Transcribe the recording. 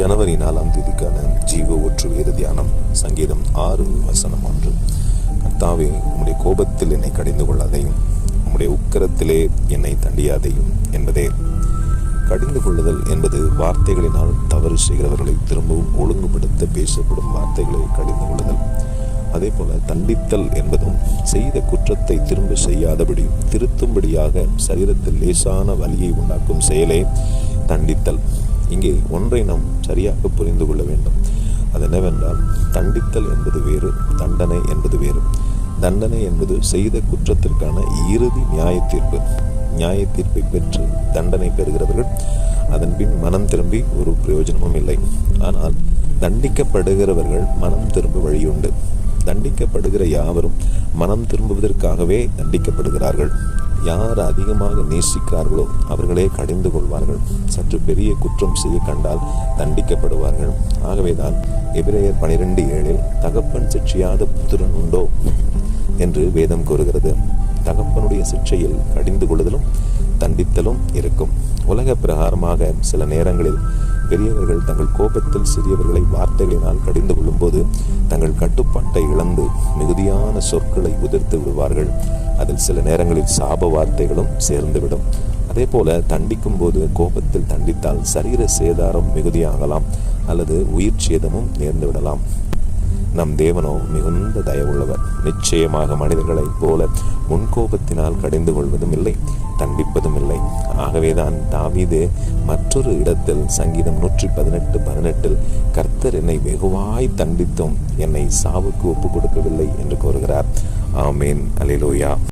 ஜனவரி நாலாம் தேதிக்கான ஜீவ ஒற்று வேத தியானம் சங்கீதம் ஆறு வசனம் ஒன்று. கத்தாவே உம்முடைய கோபத்தில் என்னை கடிந்து கொள்ளாதையும் உம்முடைய உக்கரத்திலே என்னை தண்டியாதையும் என்பதே. கடிந்து கொள்ளுதல் என்பது வார்த்தைகளினால் தவறு செய்கிறவர்களை திரும்பவும் ஒழுங்குபடுத்த பேசப்படும் வார்த்தைகளை கடிந்து கொள்ளுதல். அதே போல தண்டித்தல் என்பதும் செய்த குற்றத்தை திரும்ப செய்யாதபடி திருத்தும்படியாக சரீரத்தில் லேசான வலியை உண்டாக்கும் செயலே தண்டித்தல். இங்கே ஒன்றை நாம் சரியாக புரிந்து கொள்ள வேண்டும். அது என்னவென்றால் தண்டித்தல் என்பது வேறு தண்டனை என்பது வேறு. தண்டனை என்பது செய்த குற்றத்திற்கான இறுதி நியாய தீர்ப்பு நியாய தீர்ப்பை பெற்று தண்டனை பெறுகிறவர்கள் அதன் பின் மனம் திரும்பி ஒரு பிரயோஜனமும் இல்லை. ஆனால் தண்டிக்கப்படுகிறவர்கள் மனம் திரும்ப வழியுண்டு. தண்டிக்கப்படுகிற யாவரும் மனம் திரும்புவதற்காகவே தண்டிக்கப்படுகிறார்கள். யார் அதிகமாக நேசிக்கிறார்களோ அவர்களே கடிந்து கொள்வார்கள். சற்று பெரிய குற்றம் செய்ய கண்டால் தண்டிக்கப்படுவார்கள். ஆகவேதான் எபிரேயர் பனிரெண்டு ஏழில் தகப்பன் சிற்றியாத புத்திரன் உண்டோ? என்று வேதம் கூறுகிறது. தகப்பனுடைய சிற்றையில் கடிந்து கொள்ளுதலும் தண்டித்தலும் இருக்கும். உலக பிரகாரமாக சில நேரங்களில் பெரியவர்கள் தங்கள் கோபத்தில் சிறியவர்களை வார்த்தைகளினால் கடிந்து கொள்ளும்போது தங்கள் கட்டுப்பாட்டை இழந்து மிகுதியான சொற்களை உதிர்த்து விடுவார்கள். அதில் சில நேரங்களில் சாப வார்த்தைகளும் சேர்ந்துவிடும். அதே போல தண்டிக்கும் போது கோபத்தில் தண்டித்தால் சரீர சேதாரம் மிகுதியாகலாம் அல்லது உயிர் சேதமும் நேர்ந்துவிடலாம். நம் தேவனோ மிகுந்த தயவுள்ளவர். நிச்சயமாக மனிதர்களைப் போல முன்கோபத்தினால் கடிந்து கொள்வதும் இல்லை தண்டிப்பதும் இல்லை. ஆகவேதான் தாவீது மற்றொரு இடத்தில் சங்கீதம் நூற்றி பதினெட்டு பதினெட்டில் கர்த்தர் என்னை வெகுவாய் தண்டித்தும் என்னை சாவுக்கு ஒப்பு கொடுக்கவில்லை என்று கூறுகிறார். ஆமேன். அலிலோயா